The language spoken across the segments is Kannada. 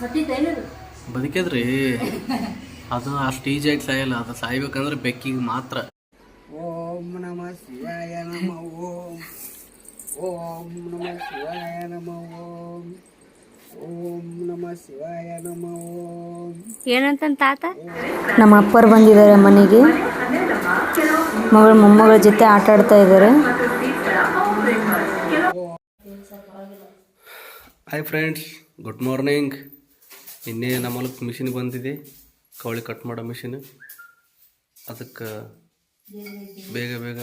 ಬದುಕಿದ್ರಿ. ಅದು ಅಷ್ಟು ಈಜಿಯಾಗಿ ಸಾಯಲ್ಲ ಅದು ಸಾಯ್ಬೇಕಂದ್ರೆ ಬೆಕ್ಕಿಗೆ ಮಾತ್ರ. ಓಂ ನಮ ಶಿವಾಯ ನಮ ಓಂ. ಓಂ ನಮ ಶಿವಾಯ ನಮ ಓಂ. ಓಂ ನಮ ಶಿವಾಯ ನಮ ಓಂ. ಏನಂತ ತಾತ? ನಮ್ಮ ಅಪ್ಪರು ಬಂದಿದ್ದಾರೆ ಮನೆಗೆ. ಮಗಳ ಮೊಮ್ಮಗಳ ಜೊತೆ ಆಟ ಆಡ್ತಾ ಇದ್ದಾರೆ. ಹಾಯ್ ಫ್ರೆಂಡ್ಸ್ ಗುಡ್ ಮಾರ್ನಿಂಗ್ ನಿನ್ನೆ ನಮ್ಮ ಹೊಲಕ್ಕೆ ಮಿಷಿನ್ ಬಂದಿದೆ. ಕವಳಿ ಕಟ್ ಮಾಡೋ ಮಿಷಿನ್ ಅದಕ್ಕೆ ಬೇಗ ಬೇಗ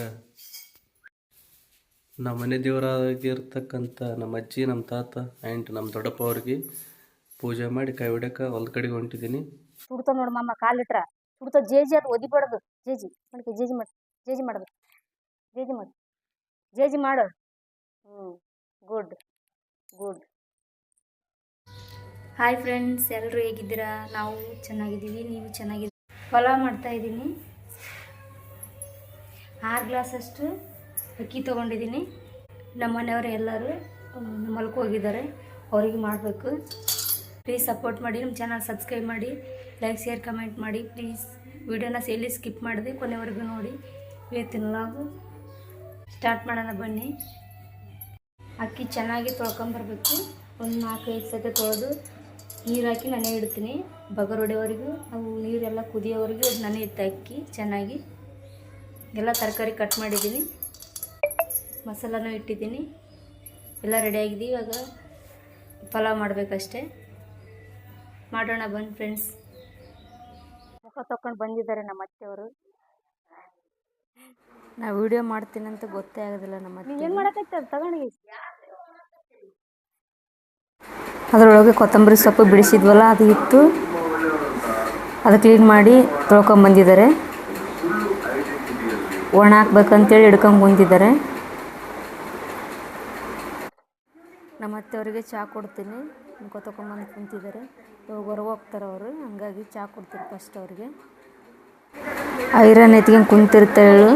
ನಮ್ಮ ಮನೆ ದೇವರಾಗಿರ್ತಕ್ಕಂಥ ನಮ್ಮ ಅಜ್ಜಿ, ನಮ್ಮ ತಾತ ಆ್ಯಂಡ್ ನಮ್ಮ ದೊಡ್ಡಪ್ಪ ಅವ್ರಿಗೆ ಪೂಜೆ ಮಾಡಿ ಕೈ ಹೊಡ್ಯಕ್ಕೆ ಹೊಲ್ದ ಕಡೆಗೆ ಹೊಂಟಿದ್ದೀನಿ. ಸುಡ್ತ ನೋಡು ಮಾಮ ಕಾಲಿಟ್ರ ಸುಡ್ತ ಜೇಜಿ ಅದು, ಒದಿಬಾರ್ದು. ಜೇಜಿ, ಮಾಡ್ಕೆ ಜೇಜಿ ಮಾಡಿ, ಜೇಜಿ ಮಾಡ್ಬೇಕು ಜೇಜಿ ಮಾಡು. ಜೇಜಿ ಮಾಡು. ಹ್ಞೂ ಗುಡ್ ಗುಡ್ ಹಾಯ್ ಫ್ರೆಂಡ್ಸ್ ಎಲ್ಲರೂ ಹೇಗಿದ್ದೀರಾ? ನಾವು ಚೆನ್ನಾಗಿದ್ದೀವಿ, ನೀವು ಚೆನ್ನಾಗಿದ್ದೀವಿ ಪಲಾವ್ ಮಾಡ್ತಾ ಇದ್ದೀನಿ. ಆರು ಗ್ಲಾಸಷ್ಟು ಅಕ್ಕಿ ತೊಗೊಂಡಿದ್ದೀನಿ. ನಮ್ಮ ಮನೆಯವರು ಎಲ್ಲರೂ ಮಲ್ಕೋಗಿದ್ದಾರೆ ಹೋಗಿದ್ದಾರೆ. ಅವರಿಗೆ ಮಾಡಬೇಕು. ಪ್ಲೀಸ್ ಸಪೋರ್ಟ್ ಮಾಡಿ, ನಮ್ಮ ಚಾನಲ್ ಸಬ್ಸ್ಕ್ರೈಬ್ ಮಾಡಿ ಲೈಕ್ ಶೇರ್ ಕಮೆಂಟ್ ಮಾಡಿ. ಪ್ಲೀಸ್ ವಿಡಿಯೋನ ಎಲ್ಲಿ ಸ್ಕಿಪ್ ಮಾಡಿದೆ ಕೊನೆವರೆಗೂ ನೋಡಿ. ಇವತ್ತಿನ ನಾವು ಸ್ಟಾರ್ಟ್ ಮಾಡೋಣ ಬನ್ನಿ. ಅಕ್ಕಿ ಚೆನ್ನಾಗಿ ತೊಳ್ಕೊಂಬರ್ಬೇಕು. ಒಂದು ನಾಲ್ಕೈದು ಸತಿ ತೊಳೆದು ನೀರು ಹಾಕಿ ನೆನೆ ಇಡ್ತೀನಿ. ಬಗರ್ ಒಡೆಯವರೆಗೂ ಅವು ನೀರೆಲ್ಲ ಕುದಿಯೋವರೆಗೂ ನೆನೆ ಇತ್ತು ಅಕ್ಕಿ ಚೆನ್ನಾಗಿ. ಎಲ್ಲ ತರಕಾರಿ ಕಟ್ ಮಾಡಿದ್ದೀನಿ. ಮಸಾಲನೂ ಇಟ್ಟಿದ್ದೀನಿ. ಎಲ್ಲ ರೆಡಿಯಾಗಿದೆ ಇವಾಗ ಪಲಾವ್ ಮಾಡಬೇಕಷ್ಟೆ. ಮಾಡೋಣ ಬಂದು ಫ್ರೆಂಡ್ಸ್ ಮುಖ ತಕೊಂಡು ಬಂದಿದ್ದಾರೆ ನಮ್ಮ ಅತ್ತೆಯವರು. ನಾ ವಿಡಿಯೋ ಮಾಡ್ತೀನಂತ ಅಂತ ಗೊತ್ತೇ ಆಗೋದಿಲ್ಲ ನಮ್ಮ ಏನು ಮಾಡಕೈತೆ ತಗೊಂಡು ಅದರೊಳಗೆ ಕೊತ್ತಂಬರಿ ಸೊಪ್ಪು ಬಿಡಿಸಿದ್ವಲ್ಲ, ಅದು ಇತ್ತು ಅದು ಕ್ಲೀನ್ ಮಾಡಿ ತೊಳ್ಕೊಂಬಂದಿದ್ದಾರೆ ಒಣ ಹಾಕ್ಬೇಕಂತೇಳಿ ಹಿಡ್ಕೊಂಡು ಬಂದಿದ್ದಾರೆ ನಮ್ಮ ಅತ್ತೆಯವರಿಗೆ ಚಹಾ ಕೊಡ್ತೀನಿ. ಇನ್ಕೊ ತೊಗೊಂಬಂದು ಕುಂತಿದ್ದಾರೆ. ಇವಾಗ ಹೊರಗೆ ಹೋಗ್ತಾರೆ ಅವರು, ಹಂಗಾಗಿ ಚಹಾ ಕೊಡ್ತೀರಿ ಫಸ್ಟ್ ಅವ್ರಿಗೆ. ಐರನ್ ಎತ್ಕೊಂಡು ಕುಂತಿರ್ತಾಳು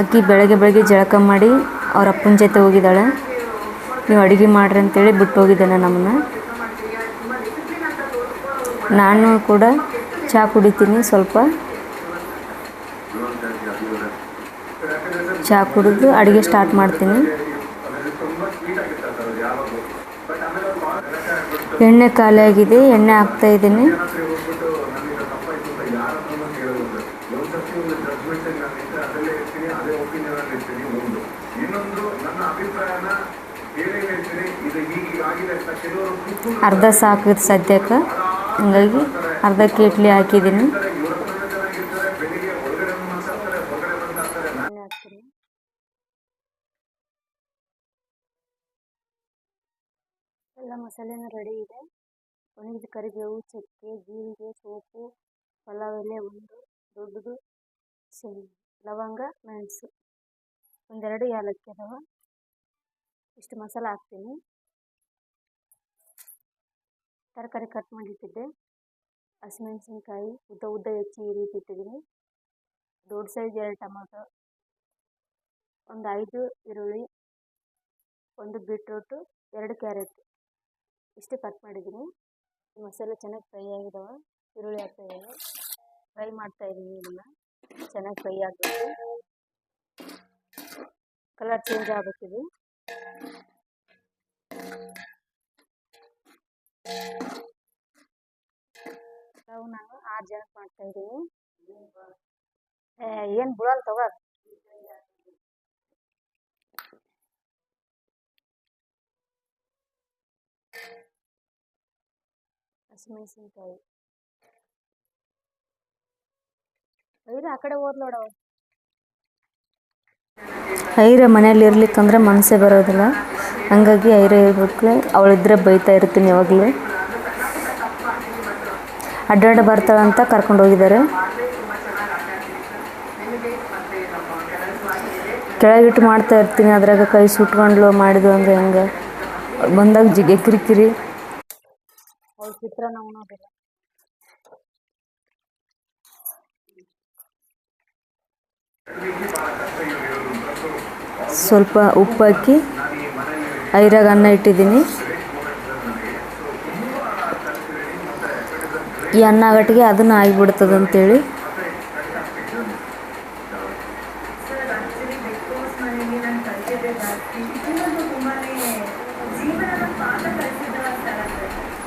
ಅಕ್ಕಿ ಬೆಳಗ್ಗೆ ಬೆಳಗ್ಗೆ ಜಳಕ ಮಾಡಿ ಅವ್ರ ಅಪ್ಪನ ಜೊತೆ ಹೋಗಿದ್ದಾಳೆ. ನೀವು ಅಡುಗೆ ಮಾಡ್ರಿ ಅಂತೇಳಿ ಬಿಟ್ಟು ಹೋಗಿದ್ದಾನೆ ನಮ್ಮನ್ನ. ನಾನು ಕೂಡ ಚಹಾ ಕುಡಿತೀನಿ ಸ್ವಲ್ಪ. ಚಹಾ ಕುಡಿದು ಅಡುಗೆ ಸ್ಟಾರ್ಟ್ ಮಾಡ್ತೀನಿ. ಎಣ್ಣೆ ಖಾಲಿಯಾಗಿದೆ, ಎಣ್ಣೆ ಹಾಕ್ತಾ ಇದ್ದೀನಿ. ಅರ್ಧ ಸಾಕಿದ್ ಸದ್ಯಕ್ಕೆ. ಹಂಗಾಗಿ ಅರ್ಧ ಕೇಟ್ಲಿ ಹಾಕಿದ್ದೀನಿ. ಎಲ್ಲ ಮಸಾಲೆನೂ ರೆಡಿ ಇದೆ. ಒಣಗಿದ ಕರಿಬೇವು ಚಕ್ಕೆ, ಜೀರಿಗೆ, ಸೋಪು, ಪಲಾವ್ ಎಲೆ ಒಂದು ದೊಡ್ಡದು ಲವಂಗ, ಮೆಣಸು. ಒಂದೆರಡು ಏಲಕ್ಕಿ ಅದಾವ. ಇಷ್ಟು ಮಸಾಲೆ ಹಾಕ್ತೀನಿ. ತರಕಾರಿ ಕಟ್ ಮಾಡಿಟ್ಟಿದ್ದೆ. ಹಸಿಮೆಣಸಿನ್ಕಾಯಿ, ಉದ್ದ ಉದ್ದ ಹೆಚ್ಚಿ ಈ ರೀತಿ ಇಟ್ಟಿದ್ದೀನಿ. ದೊಡ್ಡ ಸೈಜ್ ಎರಡು ಟೊಮೊಟೊ, ಒಂದು ಐದು ಈರುಳ್ಳಿ, ಒಂದು ಬೀಟ್ರೂಟು ಎರಡು ಕ್ಯಾರೆಟ್ ಇಷ್ಟು ಕಟ್ ಮಾಡಿದ್ದೀನಿ. ಮಸಾಲೆ ಚೆನ್ನಾಗಿ ಫ್ರೈ ಆಗಿದ್ದಾವೆ ಈರುಳ್ಳಿ ಹಾಕ್ತಾ ಫ್ರೈ ಮಾಡ್ತಾ ಇದ್ದೀನಿ ಇದನ್ನು ಚೆನ್ನಾಗಿ ಫ್ರೈ ಆಗಬೇಕು. ಕಲರ್ ಚೇಂಜ್ ಆಗಬೇಕಿದು. ನಾವು ನಾನು ಆರು ಜನಕ್ಕೆ ಮಾಡ್ತಾ ಇದ್ದೀನಿ ಏನು ಬಿಡಲ್ಲ ತಗೋ ಹಸಿಮೆಣಸಿನ್ಕಾಯಿ ಐದು ಆ ಕಡೆ ಹೋದ್ ನೋಡವ ಐರ ಮನೇಲಿ ಇರ್ಲಿಕ್ಕಂದ್ರೆ ಮನಸ್ಸೇ ಬರೋದಿಲ್ಲ. ಹಂಗಾಗಿ ಐರ ಇರ್ಬೇಕು ಅವಳಿದ್ರೆ ಬೈತಾ ಇರ್ತೀನಿ ಯಾವಾಗಲೂ. ಅಡ್ಡಾಡ ಬರ್ತಾಳಂತ ಕರ್ಕೊಂಡು ಹೋಗಿದ್ದಾರೆ. ಕೆಳಗಿಟ್ಟು ಮಾಡ್ತಾ ಇರ್ತೀನಿ, ಅದ್ರಾಗ ಕೈ ಸುಟ್ಕೊಂಡ್ಲು ಮಾಡಿದ್ವು ಅಂದ್ರೆ ಹೆಂಗೆ? ಬಂದಾಗ ಜಿಗೆ ಕಿರಿಕಿರಿ. ಅವ್ಳ ನಾವು ಉಣ್ಣೋದಿಲ್ಲ. ಸ್ವಲ್ಪ ಉಪ್ಪಾಕಿ ಐರಾಗ ಅನ್ನ ಇಟ್ಟಿದ್ದೀನಿ. ಈ ಅನ್ನ ಗಟ್ಟಿಗೆ ಅದನ್ನು ಆಗಿಬಿಡ್ತದಂತೇಳಿ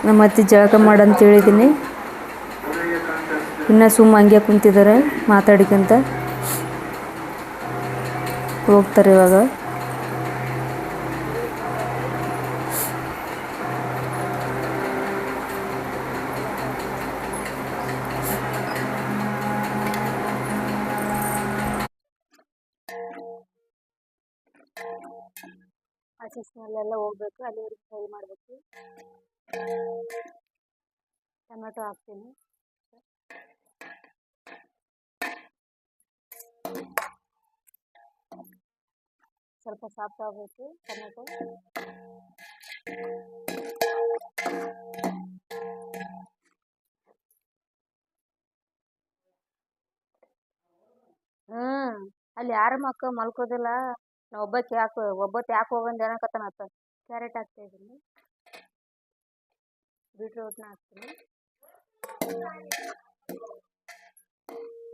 ನಮ್ಮ ಅತ್ತಿ ಜಳಕ ಮಾಡಂತೇಳಿದ್ದೀನಿ. ಹೇಳಿದ್ದೀನಿ ಸುಮ್ಮ ಹಂಗೆ ಕುಂತಿದ್ದಾರೆ, ಮಾತಾಡಿಕಂತ. ಹೋಗ್ತಾರೆ ಇವಾಗ. ಆಚೆ ಸ್ಮೆಲ್ಲೆಲ್ಲ ಹೋಗ್ಬೇಕು ಅಲ್ಲಿವರೆಗೆ ಫ್ರೈ ಮಾಡಬೇಕು. ಟೊಮೆಟೊ ಹಾಕ್ತೀನಿ. ಸ್ವಲ್ಪ ಸಾಫ್ಟ್ ಆಗಬೇಕು, ಟೊಮೆಟೊ. ಹ್ಮ್, ಅಲ್ಲಿ ಯಾರ ಮಕ್ಕ ಮಲ್ಕೋದಿಲ್ಲ. ನಾ ಒಬ್ಬಾಕಿ ಯಾಕೆ ಒಬ್ಬತ್ತು ಯಾಕೆ ಹೋಗಂದು ಏನಕತ್ತನತ್ತ ಕ್ಯಾರೆಟ್ ಹಾಕ್ತಾ ಇದ್ದೀನಿ. ಬೀಟ್ರೂಟ್ನ ಹಾಕ್ತೀನಿ.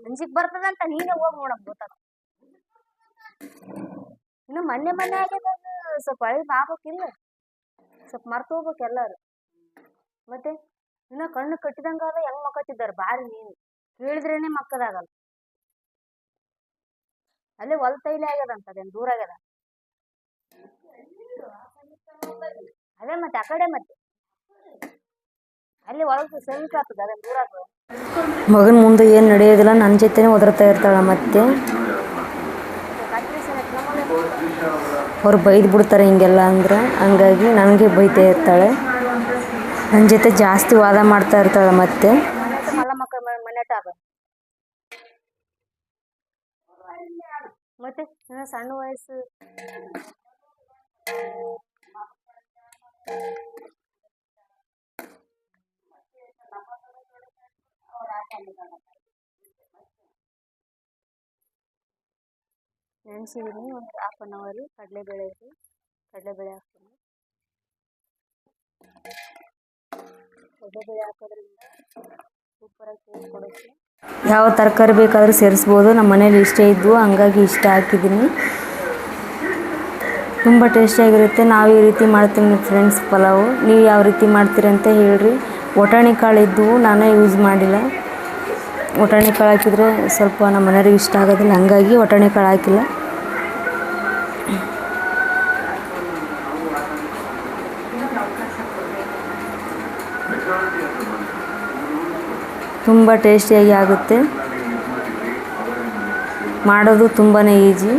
ಮನ್ಸಿಗೆ ಬರ್ತದಂತ ನೀನೇ ಹೋಗಿ ನೋಡಕ್ ಗೊತ್ತಾಗ ಇನ್ನು ಮೊನ್ನೆ ಮೊನ್ನೆ ಆಗ್ಯದ ಸ್ವಲ್ಪ ಹಳಿ ಆಗ್ಬೇಕಿಲ್ಲ. ಸ್ವಲ್ಪ ಮರ್ತು ಹೋಗ್ಬೇಕು ಎಲ್ಲಾರು. ಮತ್ತೆ ಇನ್ನ ಕಣ್ಣು ಕಟ್ಟಿದಂಗ ಅದ ಹೆಂಗ್ ಮಕ್ಕತ್ತಿದ್ದಾರೆ ಬಾರಿ ನೀನು ಕೇಳಿದ್ರೇನೆ ಮಕ್ಕದಾಗಲ್ಲ. ಅಲ್ಲೇ ಹೊಲ ತೈಲೆ ಆಗ್ಯದಂತ ಅದೇನು ದೂರ ಆಗ್ಯದ? ಅದೇ ಮತ್ತೆ ಆ ಕಡೆ ಮತ್ತೆ. ಅಲ್ಲಿ ಒಳಗೆ ಸೆಂಟ್ ಆಗ್ತದೆ ಅದೇನು ದೂರ ಆಗ್ತದೆ? ಮಗನ ಮುಂದೆ ಏನು ನಡೆಯೋದಿಲ್ಲ ನನ್ನ ಜೊತೆನೇ ಒದರ್ತಾ ಇರ್ತಾಳೆ ಮತ್ತೆ. ಅವ್ರು ಬೈದು ಬಿಡ್ತಾರೆ ಹಿಂಗೆಲ್ಲ ಅಂದ್ರೆ. ಹಂಗಾಗಿ ನನಗೆ ಬೈತಾ ಇರ್ತಾಳೆ. ನನ್ನ ಜೊತೆ ಜಾಸ್ತಿ ವಾದ ಮಾಡ್ತಾ ಇರ್ತಾಳೆ ಮತ್ತೆ. ಮತ್ತೆ ಸಣ್ಣ ವಯಸ್ಸು. ನೆನೆಸಿದ್ದೀನಿ ಒಂದು ಹಾಫ್ ಆನ್ ಅವರು ಕಡಲೆಬೇಳೆ ಇದೆ. ಕಡಲೆಬೇಳೆ ಹಾಕ್ತೀನಿ. ಕಡಲೆಬೇಳೆ ಹಾಕೋದ್ರಿಂದ ಸೂಪರಾಗಿ ಟೇಸ್ಟ್ ಕೊಡುತ್ತೆ. ಯಾವ ತರಕಾರಿ ಬೇಕಾದರೂ ಸೇರಿಸ್ಬೋದು. ನಮ್ಮ ಮನೇಲಿ ಇಷ್ಟ ಇದ್ವು. ಹಂಗಾಗಿ ಇಷ್ಟ ಹಾಕಿದ್ದೀನಿ. ತುಂಬ ಟೇಸ್ಟಿಯಾಗಿರುತ್ತೆ ನಾವು ಈ ರೀತಿ ಮಾಡ್ತೀನಿ ಫ್ರೆಂಡ್ಸ್ ಪಲಾವು. ನೀವು ಯಾವ ರೀತಿ ಮಾಡ್ತೀರಿ ಅಂತ ಹೇಳ್ರಿ. ಒಟಾಣಿ ಕಾಳು ಇದ್ದವು ನಾನೇ ಯೂಸ್ ಮಾಡಿಲ್ಲ. ಒಟಾಣಿ ಕಾಳು ಹಾಕಿದರೆ ಸ್ವಲ್ಪ ನಮ್ಮ ಮನೆಯವ್ರಿಗೆ ಇಷ್ಟ ಆಗೋದಿಲ್ಲ. ಹಂಗಾಗಿ ಒಟಾಣಿ ಕಾಳು ಹಾಕಿಲ್ಲ. ತುಂಬ ಟೇಸ್ಟಿಯಾಗಿ ಆಗುತ್ತೆ. ಮಾಡೋದು ತುಂಬಾ ಈಜಿ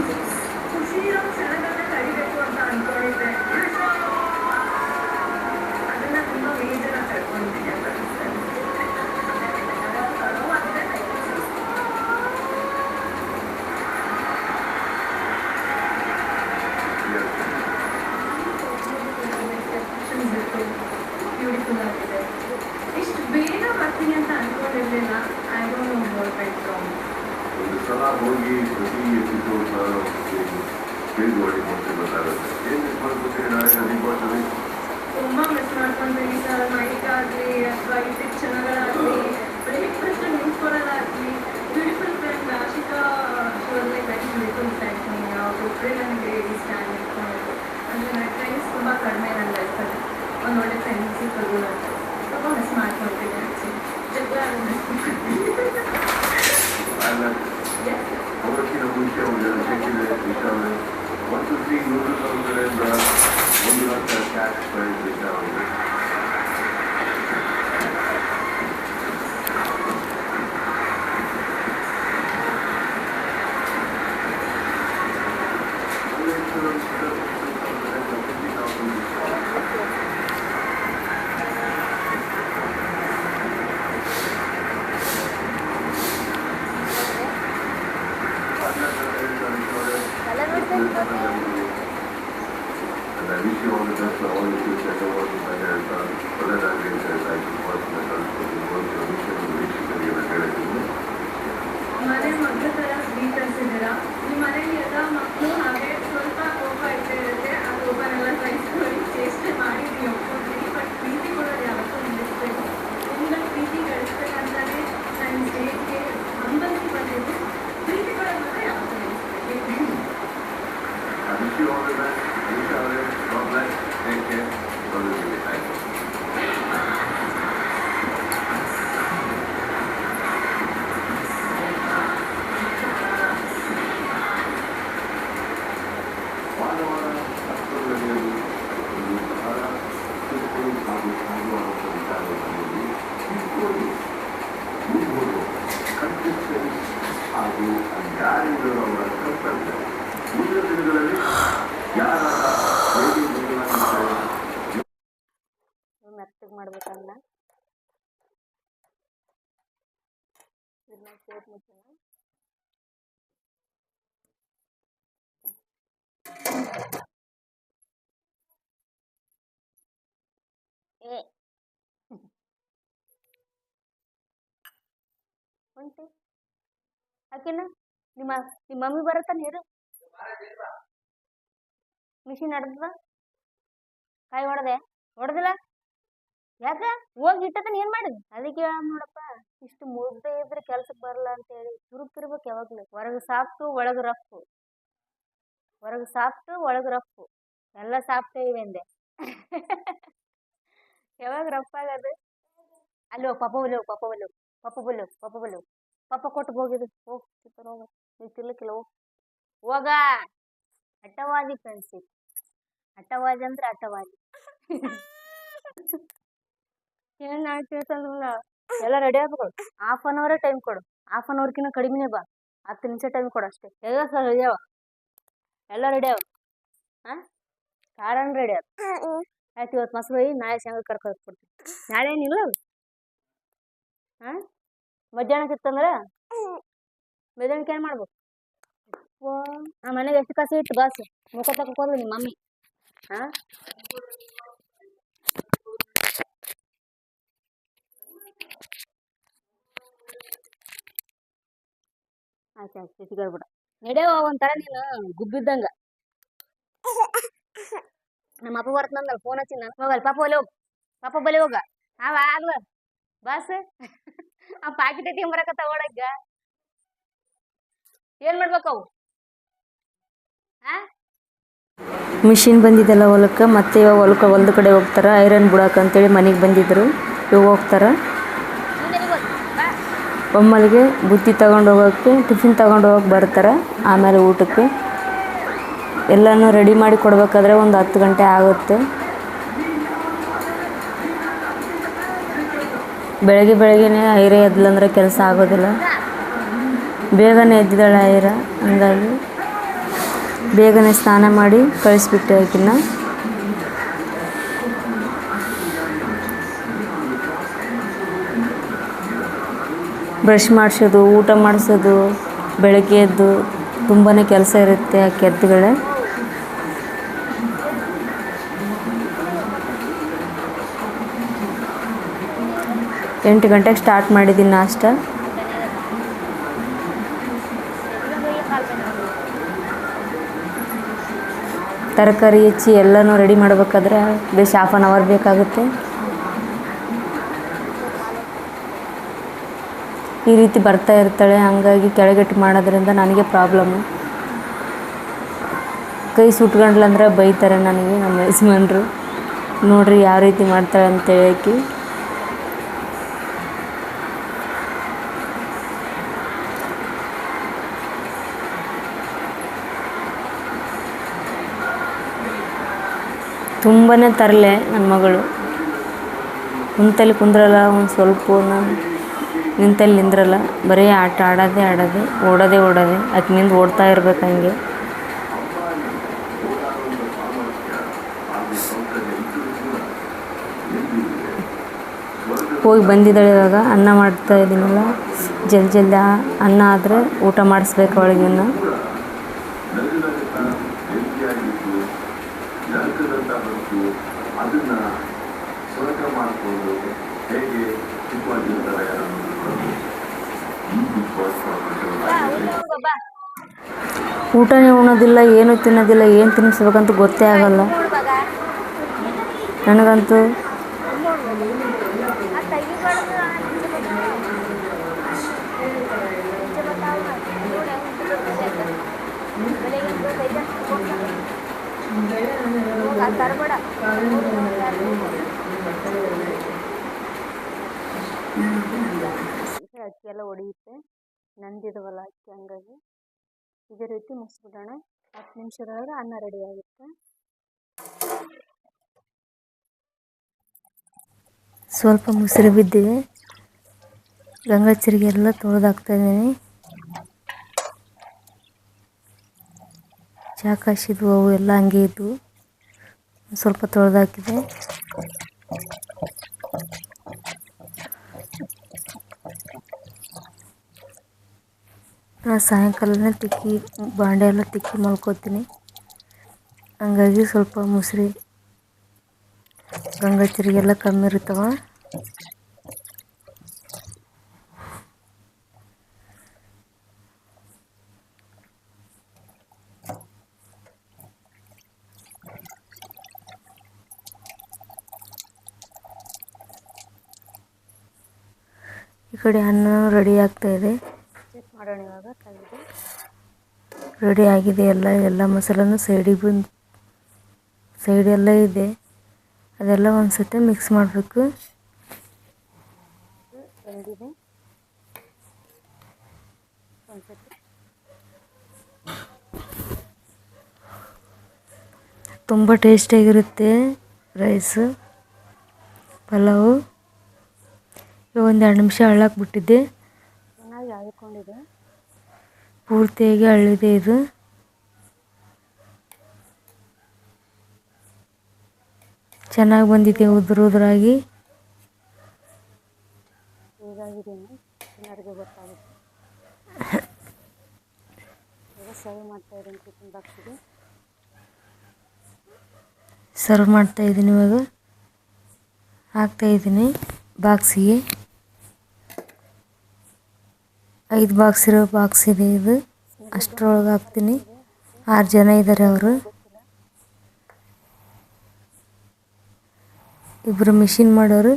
ಮೆತ್ತಗೆ ಮಾಡ್ಬೇಕು ಅನ್ನ ಇದನ್ನ ಸೇರ್ ಮುಚ್ಚೋಣ ಹೊಂಟಿ ಆಕಿನ? ನಿಮ್ಮ ನಿಮ್ಮ ಮಮ್ಮಿ ಬರುತ್ತಾ ನೀರು ಮಿಷಿನ್ ನಡ್ದದ ಕಾಯಿ ಹೊಡೆದೆ ಹೊಡೆದಿಲ್ಲ ಯಾಕ? ಹೋಗಿ ಇಟ್ಟದನ್ನ ಏನ್ ಮಾಡಿದ್ ಅದಕ್ಕೆ ನೋಡಪ್ಪ, ಇಷ್ಟು ಮುದ್ದೆ ಇದ್ರೆ ಕೆಲ್ಸಕ್ಕೆ ಬರಲ್ಲ ಅಂತ ಹೇಳಿ ಚುರುಕಿರ್ಬೇಕು ಯಾವಾಗ್ಲೂ. ಹೊರಗೆ ಸಾಫ್ಟು, ಒಳಗೆ ರಫ್ ಹೊರಗೆ ಸಾಫ್ಟು, ಒಳಗೆ ರಫ್ಫು. ಎಲ್ಲ ಸಾಫ್ಟೇ ಇವೆ ಅಂದೆ. ಯಾವಾಗ ರಫ್ ಆಗದು? ಅಲ್ಲಿ ಹೋಗ್, ಪಾಪ ಬಲ್ಲಿ ಹೋಗ್, ಪಾಪ ಬಲ್ಲಿ ಹೋಗ್, ಪಾಪ ಬಲ್ಲಿ ಹೋಗ್, ಪಾಪ ಕೊಟ್ಟು ಹೋಗಿದ್ದು ಹೋಗ್ ಚಿತ್ರ ಹೋಗ. ನೀವು ತಿರ್ಲಿಕ್ಕಿಲ್ಲ, ಹೋಗ್. ಹೋಗ! ಅಟ್ಟವಾದಿ ಫ್ರೆಂಡ್ಶಿಪ್ ಅಟ್ಟವಾದಿ ಅಂದ್ರೆ ಅಟ್ಟವಾದಿ ಏನ್ ಆಗ್ತಿರ್ತಲ್ಲ ಎಲ್ಲ ರೆಡಿ ಆಗ್ಬೇಕು ಹಾಫ್ ಅನ್ ಅವರೇ ಟೈಮ್ ಕೊಡು. ಹಾಫ್ ಅನ್ ಅವರ್ಕಿನ್ನ ಕಡಿಮೆನೇ ಬಾ. ಹತ್ತು ನಿಮಿಷ ಟೈಮ್ ಕೊಡು ಅಷ್ಟೇ. ಎಲ್ಲ ಸರ್ ರೆಡಿ ಅವ ಎಲ್ಲ ರೆಡಿ ಅವ ಹಾಂ? ಕಾರಣ ರೆಡಿ ಅವ ಆಯ್ತು ಇವತ್ತು ಮೊಸರು ನಾಳೆ ಶೇಂಗಾ ಕರ್ಕೊಂಡು ಕೊಡ್ತೀನಿ. ನಾಳೆ ಏನಿಲ್ಲ ಹಾಂ? ಮಧ್ಯಾಹ್ನಕ್ಕೆ ಇತ್ತಂದ್ರೆ ಮಧ್ಯಾಹ್ನಕ್ಕೆ ಏನು ಮಾಡ್ಬೇಕು? ಆ ಮನೆಗೆ ಎಷ್ಟು ಕಾಸು ಇಟ್ಟು ಬಾಸ್. ಮುಖ ತಕ್ಕೋದು ನಿಮ್ಮ ಮಮ್ಮಿ. ಹಾಂ? ಆಯ್ತು ಆಯ್ತು ಸಿಟಿಗೆ ಬಿಡ ನಡೆಯವ ಒಂಥರ ನೀನು ಗುಬ್ಬಿದ್ದಂಗ. ನಮ್ಮ ಅಪ್ಪ ಬರ್ತಂದ ಫೋನ್ ಹಚ್ಚಿ ನಾನು ಹೋಗಲ್ಲ ಪಾಪ ಒಲೆ ಹೋಗ್. ಪಾಪ ಬಲೆ ಹೋಗ. ಅವ ಆಗ್ಲ. ಬಸ್, ಆ ಪಾಕಿಟ್ ಐತಿ ಬರಕತ್ತ ಓಡಕ್ಕ ಏನ್ ಮಾಡ್ಬೇಕು ಅವು? ಮಿಷಿನ್ ಬಂದಿದ್ದಲ್ಲ ಹೊಲಕ್ಕೆ, ಮತ್ತೆ ಇವಾಗ ಹೊಲಕ್ಕೆ ಹೊಲ್ದ ಕಡೆ ಹೋಗ್ತಾರೆ ಐರನ್ ಬಿಡಕ್ಕೆ ಅಂತೇಳಿ ಮನೆಗೆ ಬಂದಿದ್ರು. ಇವಾಗ ಹೋಗ್ತಾರೆ. ಒಮ್ಮಲಿಗೆ ಬುತ್ತಿ ತಗೊಂಡು ಹೋಗೋಕ್ಕೆ ಟಿಫಿನ್ ತಗೊಂಡು ಹೋಗೋಕೆ ಬರ್ತಾರೆ. ಆಮೇಲೆ ಊಟಕ್ಕೆ. ಎಲ್ಲನೂ ರೆಡಿ ಮಾಡಿ ಕೊಡಬೇಕಾದ್ರೆ ಒಂದು ಹತ್ತು ಗಂಟೆ ಆಗುತ್ತೆ. ಬೆಳಗ್ಗೆ ಬೆಳಗ್ಗೆನೇ ಐರ ಎದ್ಲಂದ್ರೆ ಕೆಲಸ ಆಗೋದಿಲ್ಲ. ಬೇಗನೆ ಎದ್ದಿದ್ದಾಳೆ ಐರ, ಹಂಗಾಗಿ ಬೇಗನೆ ಸ್ನಾನ ಮಾಡಿ ಕಳಿಸ್ಬಿಟ್ಟೆ ಆಕಿನ್ನ ಬ್ರಷ್ ಮಾಡಿಸೋದು, ಊಟ ಮಾಡಿಸೋದು, ಬೆಳಗ್ಗೆ ಎದ್ದು ತುಂಬಾ ಕೆಲಸ ಇರುತ್ತೆ ಆ ಕೆತ್ತುಗಳೇ. ಎಂಟು ಗಂಟೆಗೆ ಸ್ಟಾರ್ಟ್ ಮಾಡಿದ್ದೀನಿ ನಾಷ್ಟ. ತರಕಾರಿ ಹೆಚ್ಚಿ ಎಲ್ಲನೂ ರೆಡಿ ಮಾಡಬೇಕಾದ್ರೆ ಬೇಸ್ ಹಾಫ್ ಆನ್ ಅವರ್ ಬೇಕಾಗುತ್ತೆ. ಈ ರೀತಿ ಬರ್ತಾ ಇರ್ತಾಳೆ, ಹಂಗಾಗಿ ಕೆಳಗಿಟ್ಟು ಮಾಡೋದ್ರಿಂದ ನನಗೆ ಪ್ರಾಬ್ಲಮ್ಮು ಕೈ ಸುಟ್ಕೊಂಡ್ಲಂದ್ರೆ ಬೈತಾರೆ ನನಗೆ, ನಮ್ಮ ಯಜಮಾನ್ರು. ನೋಡ್ರಿ ಯಾವ ರೀತಿ ಮಾಡ್ತಾಳೆ ಅಂತ ಹೇಳಕ್ಕೆ. ತುಂಬಾ ತರಲೆ ನನ್ನ ಮಗಳು. ಕುಂತಲ್ಲಿ ಕುಂದ್ರಲ್ಲ, ಒಂದು ಸ್ವಲ್ಪ ನಿಂತಲ್ಲಿ ನಿಂದ್ರಲ್ಲ, ಬರೀ ಆಟ ಆಡೋದೇ ಆಡೋದು, ಓಡೋದೇ ಓಡೋದೇ ನಿಂದು ಓಡ್ತಾ ಇರ್ಬೇಕು ಹಂಗೆ. ಹೋಗಿ ಬಂದಿದ್ದಾಳೆ ಇವಾಗ, ಅನ್ನ ಮಾಡ್ತಾ ಇದ್ದೀನಲ್ಲ ಜಲ್ದಿ ಜಲ್ದಿ ಅನ್ನ ಆದರೆ ಊಟ ಮಾಡಿಸ್ಬೇಕು ಅವಳಿಗೆ ಮಾಡಿಕೊಂಡು ಹೇಗೆ ಊಟನೇ ಉಣ್ಣೋದಿಲ್ಲ ಏನು ತಿನ್ನೋದಿಲ್ಲ ಏನು ತಿನ್ನಿಸ್ಬೇಕಂತ ಗೊತ್ತೇ ಆಗಲ್ಲ. ನನಗಂತೂ ಅಕ್ಕಿ ಎಲ್ಲ ಒಡೆಯುತ್ತೆ. ನಂದಿದವಲ್ಲ ಅಕ್ಕಿ ಹಂಗಾಗಿ. ಇದೇ ರೀತಿ ಮುಗಿಸ್ಬಿಡೋಣ. ಹತ್ತು ನಿಮಿಷದೊಳಗೆ ಅನ್ನ ರೆಡಿ ಆಗುತ್ತೆ. ಸ್ವಲ್ಪ ಮೊಸರು ಬಿದ್ದಿದೆ. ಗಂಗಾಚರಿಗೆ ಎಲ್ಲ ತೊಳೆದಾಕ್ತಾ ಇದ್ದೀನಿ. ಚಾಕಾಶಿದ್ವು ಅವು ಎಲ್ಲ ಹಂಗೆ ಇದ್ವು ಸ್ವಲ್ಪ ತೊಳೆದಾಕಿದೆ. ನಾ ಸಾಯಂಕಾಲನೇ ತಿಕ್ಕಿ ಬಾಂಡೆ ಎಲ್ಲ ತಿಕ್ಕಿ ಮಲ್ಕೋತೀನಿ. ಹಂಗಾಗಿ ಸ್ವಲ್ಪ ಮುಸ್ರಿ ಗಂಗಾಚರಿಗೆಲ್ಲ ಕಮ್ಮಿ ಇರ್ತಾವ ಈ ಕಡೆ ಅನ್ನ ರೆಡಿ ಆಗ್ತಾ ಇದೆ. ಮಾಡೋಣ ಇವಾಗ. ರೆಡಿ ಆಗಿದೆ ಎಲ್ಲ ಎಲ್ಲ ಮಸಾಲನೂ ಸೈಡಿಗೆ ಬಂದು, ಸೈಡ್ ಎಲ್ಲ ಇದೆ. ಅದೆಲ್ಲ ಒಂದು ಸತಿ ಮಿಕ್ಸ್ ಮಾಡಬೇಕು. ತುಂಬ ಟೇಸ್ಟಿಯಾಗಿರುತ್ತೆ ರೈಸು ಪಲಾವು. ಒಂದು ಎರಡು ನಿಮಿಷ ಹಳ್ಳಕ್ಕೆ ಬಿಟ್ಟಿದ್ದೆ ಚೆನ್ನಾಗಿ ಅಳ್ಕೊಂಡಿದೆ. ಪೂರ್ತಿಯಾಗಿ ಅಳಿದೆ ಇದು. ಚೆನ್ನಾಗಿ ಬಂದಿದೆ ಉದುರು ಉದುರಾಗಿ. ಸರ್ವ್ ಮಾಡ್ತಾ ಇದ್ದೀನಿ ಇವಾಗ. ಹಾಕ್ತಾ ಇದ್ದೀನಿ ಬಾಕ್ಸಿಗೆ ಐದು ಬಾಕ್ಸ್ ಇರೋ ಬಾಕ್ಸ್ ಇದೆ ಇದು. ಅಷ್ಟರೊಳಗೆ ಹಾಕ್ತೀನಿ. ಆರು ಜನ ಇದ್ದಾರೆ ಅವರು. ಇಬ್ಬರು ಮಿಷಿನ್ ಮಾಡೋರು.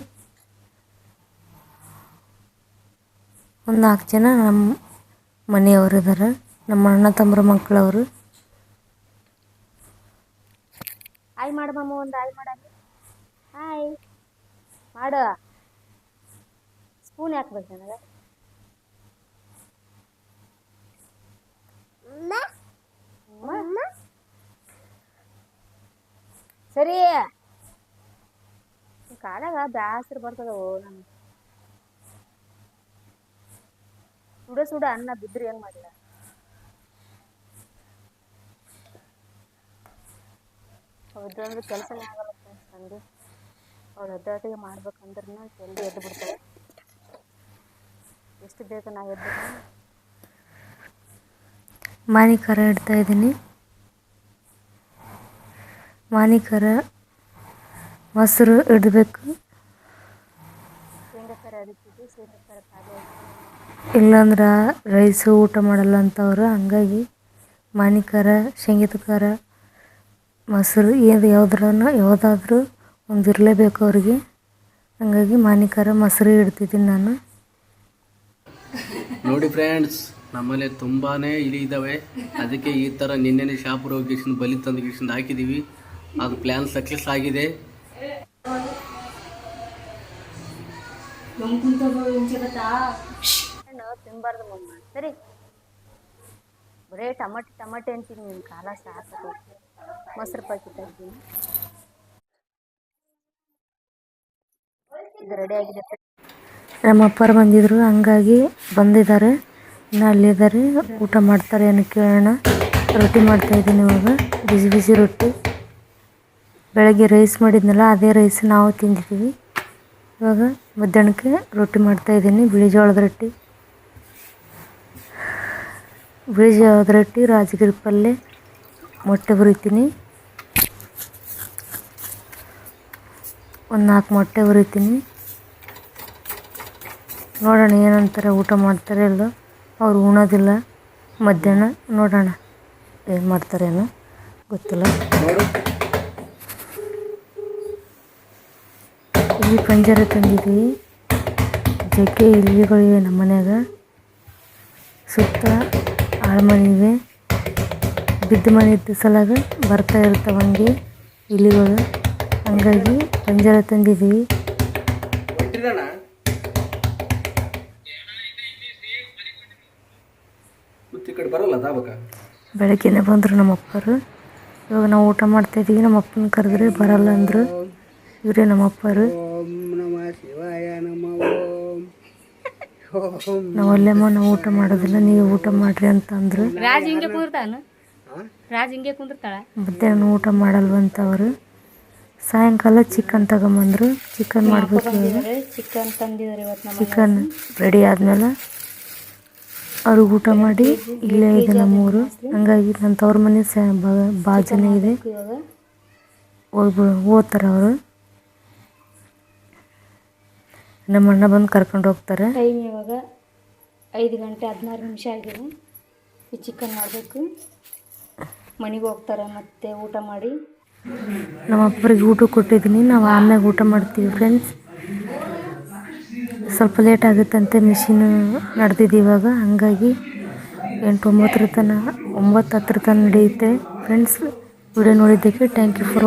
ಒಂದು ನಾಲ್ಕು ಜನ ನಮ್ಮ ಮನೆಯವರು ಇದ್ದಾರೆ ನಮ್ಮ ಅಣ್ಣ, ತಮ್ಮರ ಮಕ್ಕಳವರು. ಹಾಯ್ ಮಾಡು ಮಮ್ಮ ಒಂದು ಹಾಯ್ ಮಾಡಿ ಹಾಯ್ ಮಾಡು. ಸ್ಪೂನ್ ಹಾಕ್ಬೇಕು ಬೇಕು ನನಗೆ? ಸರಿ. ಕಾಲಾಗ ಬ್ಯಾಸರು ಬರ್ತದವು ನಮ್ ಸುಡ ಸುಡ ಅನ್ನ ಬಿದ್ರಿ ಏನು ಮಾಡಿಲ್ಲ. ಅವ್ರದ್ದು ಅಂದ್ರೆ ಕೆಲಸನೇ ಆಗಲ್ಲ ನನಗೆ ಅವ್ರು ಎದ್ದಾಟಿಗೆ ಮಾಡ್ಬೇಕಂದ್ರೆ ಜಲ್ದಿ ಎದ್ದು ಬಿಡ್ತಾರೆ ಎಷ್ಟು ಬೇಕು ನಾವು ಎದ್ದು ಮಾನಿಕರ ಇಡ್ತಾ ಇದ್ದೀನಿ. ಮಾನಿಕರ ಮೊಸರು ಇಡಬೇಕು. ಇಲ್ಲಾಂದ್ರೆ ರೈಸು ಊಟ ಮಾಡಲ್ಲ ಅಂತವ್ರು ಹಂಗಾಗಿ ಮಾನಿಕರ ಶೇಂಗಿದ ಖಾರ ಮೊಸರು ಏನು ಯಾವುದ್ರೂ ಯಾವುದಾದ್ರೂ ಒಂದು ಇರಲೇಬೇಕು ಅವ್ರಿಗೆ. ಹಂಗಾಗಿ ಮಾನಿಕರ ಮೊಸರು ಇಡ್ತಿದ್ದೀನಿ ನಾನು. ನೋಡಿ ಫ್ರೆಂಡ್ಸ್ ನಮ್ಮಲ್ಲಿ ತುಂಬಾ ಇಲಿ ಇದ್ದಾವೆ ಅದಕ್ಕೆ ಈ ಥರ ನಿನ್ನೆನೆ ಶಾಪ್ ಹೋಗಿ ಬಲಿ ತಂದು ಹಾಕಿದೀವಿ. ಹಾಕಿದ್ದೀವಿ ಅದು ಪ್ಲ್ಯಾನ್ ಸಕ್ಸಸ್ ಆಗಿದೆ. ಹಣ್ಣು ತಿನ್ನಬಾರ್ದು ಮಮ್ಮ. ಸರಿ. ಬರೇ ಟಮಟೆ ಟಮಟೆ ಅಂತೀನಿ ನಿಮ್ಮ ಕಾಲ ಸಾಕು. ಮೊಸರು ಪಾಕಿಟ್ ಹಾಕ್ತೀನಿ. ಇದು ರೆಡಿ ಆಗಿದೆ. ನಮ್ಮ ಅಪ್ಪರು ಬಂದಿದ್ರು ಹಂಗಾಗಿ ಬಂದಿದ್ದಾರೆ. ಇನ್ನು ಅಲ್ಲಿದ್ದಾರೆ ಊಟ ಮಾಡ್ತಾರೆ ಏನು ಕೇಳೋಣ. ರೊಟ್ಟಿ ಮಾಡ್ತಾ ಇದ್ದೀನಿ ಇವಾಗ. ಬಿಸಿ ಬಿಸಿ ರೊಟ್ಟಿ. ಬೆಳಗ್ಗೆ ರೈಸ್ ಮಾಡಿದ್ನಲ್ಲ, ಅದೇ ರೈಸ್ ನಾವು ತಿಂದಿದ್ದೀವಿ. ಇವಾಗ ಮಧ್ಯಾಹ್ನಕ್ಕೆ ರೊಟ್ಟಿ ಮಾಡ್ತಾ ಇದ್ದೀನಿ, ಬಿಳಿ ಜೋಳದ ರೊಟ್ಟಿ. ಬಿಳಿ ಜೋಳದ ರೊಟ್ಟಿ, ರಾಜಗಿರಿ ಪಲ್ಯ ಮೊಟ್ಟೆ ಹುರಿತೀನಿ. ಒಂದು ನಾಲ್ಕು ಮೊಟ್ಟೆ ಹುರಿತೀನಿ. ನೋಡೋಣ ಏನಂತಾರೆ, ಊಟ ಮಾಡ್ತಾರೆ ಇಲ್ಲೋ ಅವ್ರು ಉಣೋದಿಲ್ಲ. ಮಧ್ಯಾಹ್ನ ನೋಡೋಣ. ಏನು ಮಾಡ್ತಾರೇನೋ ಗೊತ್ತಿಲ್ಲ. ಇಲ್ಲಿ ಪಂಜರ ತಂದಿದ್ವಿ. ಜಗ್ಗೆ ಇಲಿಗಳಿವೆ ನಮ್ಮ ಮನ್ಯಾಗ. ಸುತ್ತ ಆಳ್ಮನಿವೆ ಬಿದ್ದ ಮನೆ ಇದ್ದ ಸಲಾಗ ಬರ್ತಾ ಇರ್ತಾವಂಗೆ ಇಲಿಗಳು ಹಂಗಾಗಿ ಪಂಜರ ತಂದಿದ್ದೀವಿ ಬೆಳಗ್ಗೆನೆ ಬಂದರು ನಮ್ಮ ಅಪ್ಪರು ಇವಾಗ ನಾವು ಊಟ ಮಾಡ್ತಾಯಿದ್ದೀವಿ ನಮ್ಮ ಅಪ್ಪನ ಕರೆದ್ರೆ ಬರಲ್ಲ ಅಂದರು. ಇವರೇ ನಮ್ಮ ಅಪ್ಪರು ಓಂ ನಮಃ ಶಿವಾಯ ನಮಃ ಓಂ ಓಂ ನಾವು ಅಲ್ಲೇಮ್ಮ ನಾವು ಊಟ ಮಾಡೋದಿಲ್ಲ ನೀವು ಊಟ ಮಾಡ್ರಿ ಅಂತ ಅಂದರು ರಾಜ್ ಹಿಂಗೆ ಕೂರ್ತಾನು? ರಾಜ್ ಹಿಂಗೆ ಕುಂದಿರ್ತಾಳ? ಮಧ್ಯಾಹ್ನ ಊಟ ಮಾಡಲ್ವಂತ ಅವರು. ಸಾಯಂಕಾಲ ಚಿಕನ್ ತಗೊಂಬಂದ್ರು. ಚಿಕನ್ ಮಾಡಬೇಕು ಚಿಕನ್ ತಂದಿದ್ದಾರೆ ಇವತ್ತು ನಮ್ಮ ಚಿಕನ್ ರೆಡಿ ಆದಮೇಲೆ ಅವ್ರಿಗೆ ಊಟ ಮಾಡಿ ಇಲ್ಲೇ ಇದೆ ನಮ್ಮೂರು. ಹಂಗಾಗಿ ನನ್ನ ತವ್ರ ಮನೆ ಸ ಬಾಜುನೇ ಇದೆ. ಇವಾಗ ಹೋಗ್ಬ ಓದ್ತಾರೆ ಅವರು. ನಮ್ಮ ಅಣ್ಣ ಬಂದು ಕರ್ಕೊಂಡು ಹೋಗ್ತಾರೆ. ಟೈಮ್ ಇವಾಗ ಐದು ಗಂಟೆ ಹದಿನಾರು ನಿಮಿಷ ಆಗಿದೆ. ಈ ಚಿಕನ್ ಮಾಡಬೇಕು. ಮನೆಗೆ ಹೋಗ್ತಾರೆ ಮತ್ತೆ ಊಟ ಮಾಡಿ. ನಮ್ಮ ಅಪ್ಪರಿಗೆ ಊಟ ಕೊಟ್ಟಿದ್ದೀನಿ. ನಾವು ಆಮೇಲೆ ಊಟ ಮಾಡ್ತೀವಿ ಫ್ರೆಂಡ್ಸ್ ಸ್ವಲ್ಪ ಲೇಟ್ ಆಗುತ್ತಂತೆ ಮಿಷಿನ್ ನಡೆದಿದ್ದು ಇವಾಗ. ಹಂಗಾಗಿ ಎಂಟು ಒಂಬತ್ತರ ತನಕ, ಒಂಬತ್ತು ಹತ್ತರ ತನಕ ನಡೆಯುತ್ತೆ. ಫ್ರೆಂಡ್ಸ್ ವಿಡಿಯೋ ನೋಡಿದ್ದಕ್ಕೆ ಥ್ಯಾಂಕ್ ಯು ಫಾರ್